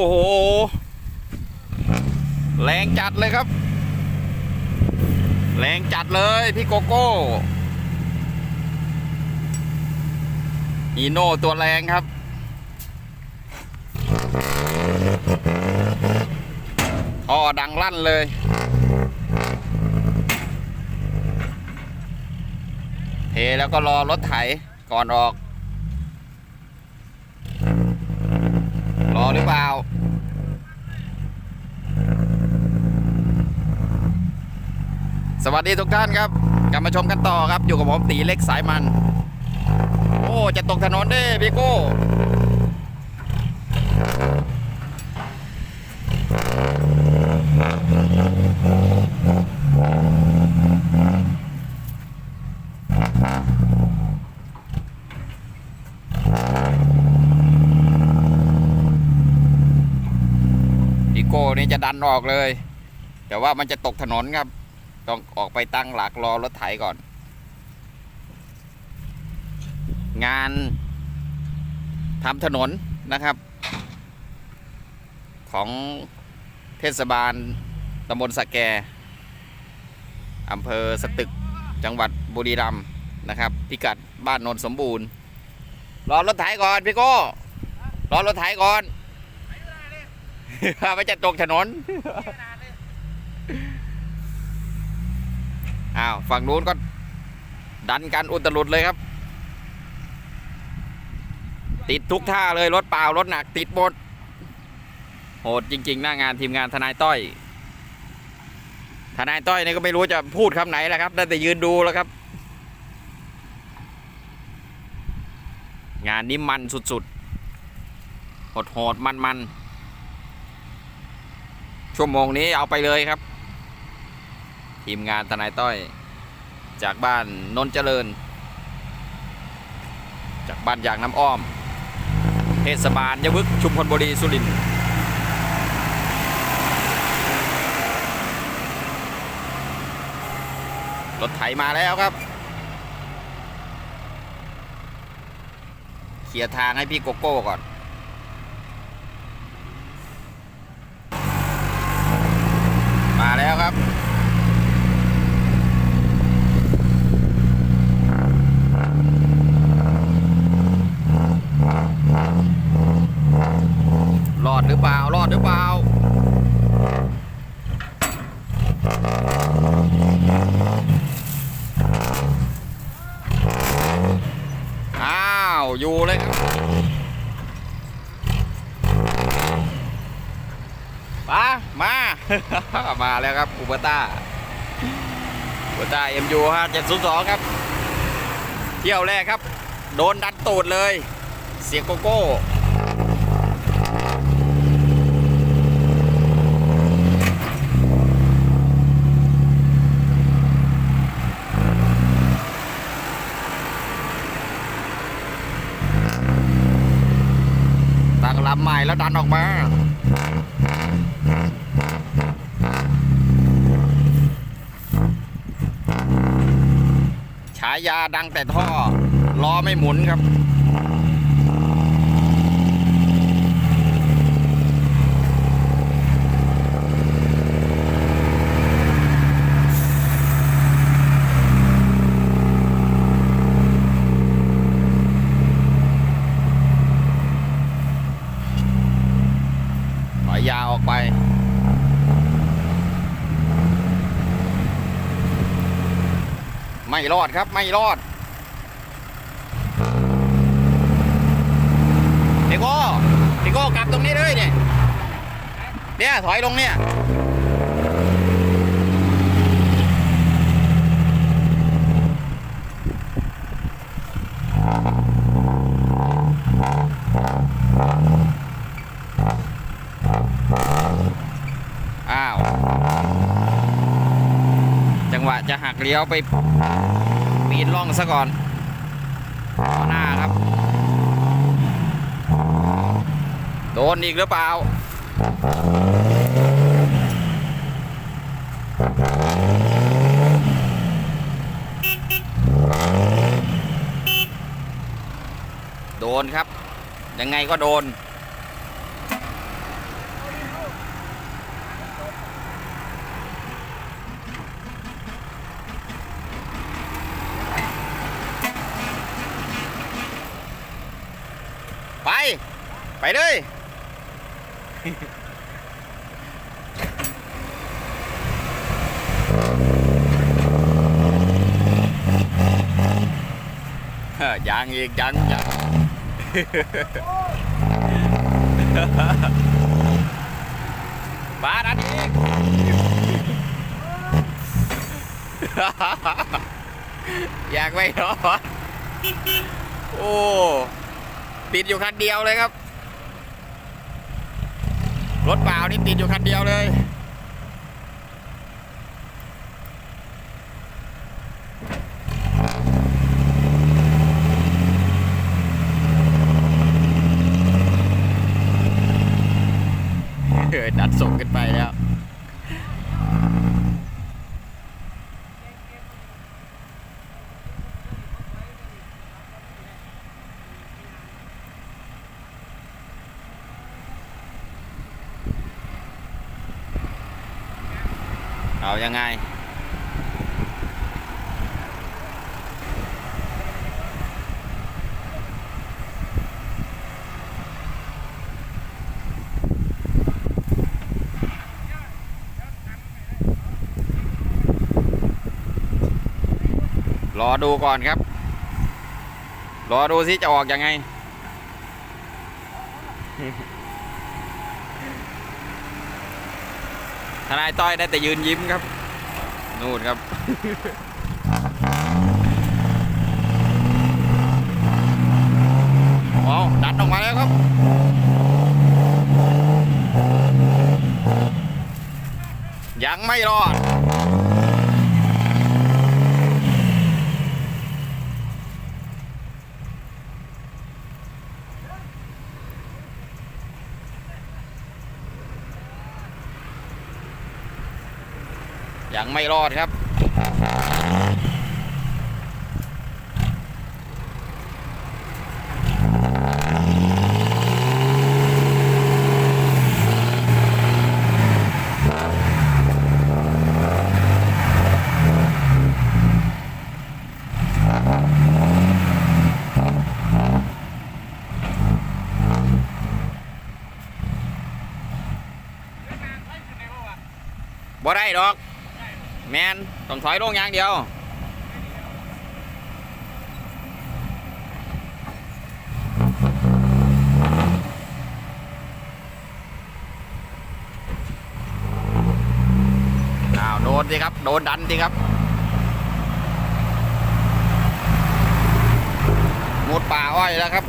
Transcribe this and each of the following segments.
โอ้โห แรงจัดเลยครับ แรงจัดเลยพี่โกโก้ฮีโน่ตัวแรงครับ ท่อดังลั่นเลย เทแล้วก็รอรถไถก่อนออก รอหรือเปล่า สวัสดีทุกท่านครับกลับมาชมกันต่อครับ อยู่กับผมตีเล็กสายมัน โอ้ จะตกถนนด้พี่โก้พี่โก้นี่จะดันออกเลย แต่ว่ามันจะตกถนนครับ ต้องออกไปตั้งหลักรอรถไถก่อน งานทำถนนนะครับ ของเทศบาลตำบลสะแกอำเภอสตึกจังหวัดบุรีรัมย์นะครับ พิกัดบ้านนนสมบูรณ์ รอรถไถก่อนพี่โก้รอรถไถก่อนไม่จะตกถนน อ้าวฝั่งนู้นก็ดันกันอุตลุดเลยครับ ติดทุกท่าเลยรถเปล่ารถหนักติดหมดโหดจริง ๆ หน้างานทีมงานทนายต้อย ทนายต้อยนี่ก็ไม่รู้จะพูดคำไหนแล้วครับได้แต่ยืนดูแล้วครับ งานนี้มันสุดๆโหดๆมันๆชั่วโมงนี้เอาไปเลยครับ ทีมงานทนายต้อย จากบ้านนนเจริญ จากบ้านยางน้ำอ้อม เทศบาลยะวึกชุมพลบุรีสุรินทร์รถไถมาแล้วครับเคลียทางให้พี่โกโก้ก่อนมาแล้วครับ รอดหรือเปล่า รอดหรือเปล่า อ้าว อยู่เลยครับมามา มาแล้วครับอุบต้าอุบต้าเจ็ดสิบสองครับ เที่ยวแรกครับ โดนดันตูดเลย เสียโกโก้ ใหม่แล้วดันออกมา ฉายาดังแต่ท่อล้อไม่หมุนครับ ถอยยาวออกไป ไม่รอดครับไม่รอดพี่โก้พี่โก้กลับตรงนี้เลยเนี่ยเนี่ยถอยลงเนี่ยอ้าว หวะจะหักเลี้ยวไปปีนล่องซะก่อนหน้าครับ โดนอีกหรือเปล่า โดนครับ ยังไงก็โดน ไป ไปเลยยยังอีกยังยังบาดอันอีกอยากไม่รอดโอ้ ติดอยู่คันเดียวเลยครับ รถเปล่านี่ติดอยู่คันเดียวเลยเออดันส่งขึ้นไปแล้ว เอายังไง รอดูก่อนครับ รอดูสิจะออกยังไง ทนายต้อยได้แต่ยืนยิ้มครับ นู่นครับเอาดันออกมาแล้วครับยังไม่รอด ยังไม่รอดครับบ่ได้ดอก แมนต้องถอยลงอย่างเดียวอ้าวโดนสิครับ โดนดันสิครับหมดป่าอ้อยแล้วครับ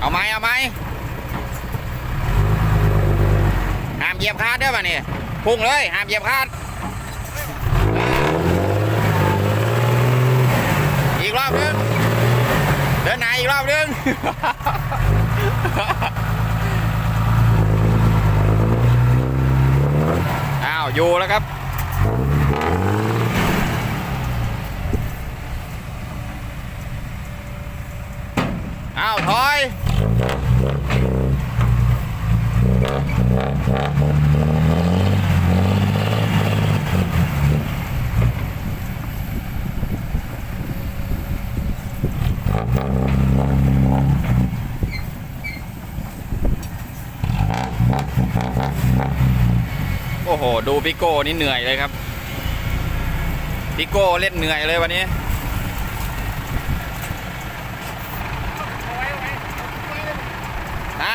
เอาไหมเอาไหมห้ามเหยียบคาดเด้อมาเนี่พุ่งเลยห้ามเหยียบคาดอีกรอบนึงเดินไหนอีกรอบนึงอ้าวอยู่แล้วครับ อ้าว ถอย โอ้โห ดูพิโก้นี่เหนื่อยเลยครับพิโก้เล่นเหนื่อยเลยวันนี้ ฮะ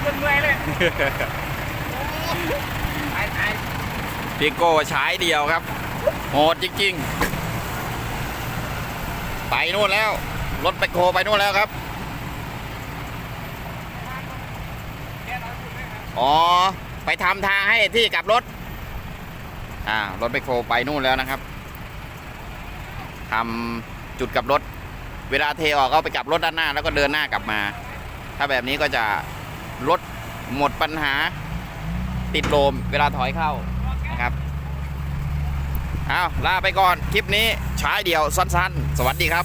เมื่อยเลยไอ้ไอ้ พิโก้ใช้เดียวครับ โหดจริงๆ ไปนู่นแล้ว รถไปโคไปนู่นแล้วครับ อ๋อ ไปทำทางให้ที่กลับรถ อ่า รถไปโคไปนู่นแล้วนะครับทำจุดกลับรถ เวลาเทออกก็ไปกลับรถด้านหน้า แล้วก็เดินหน้ากลับมา ถ้าแบบนี้ก็จะลด หมดปัญหาติดโลมเวลาถอยเข้านะครับเอาลาไปก่อน คลิปนี้ใช้เดียวสั้น ๆ สวัสดีครับ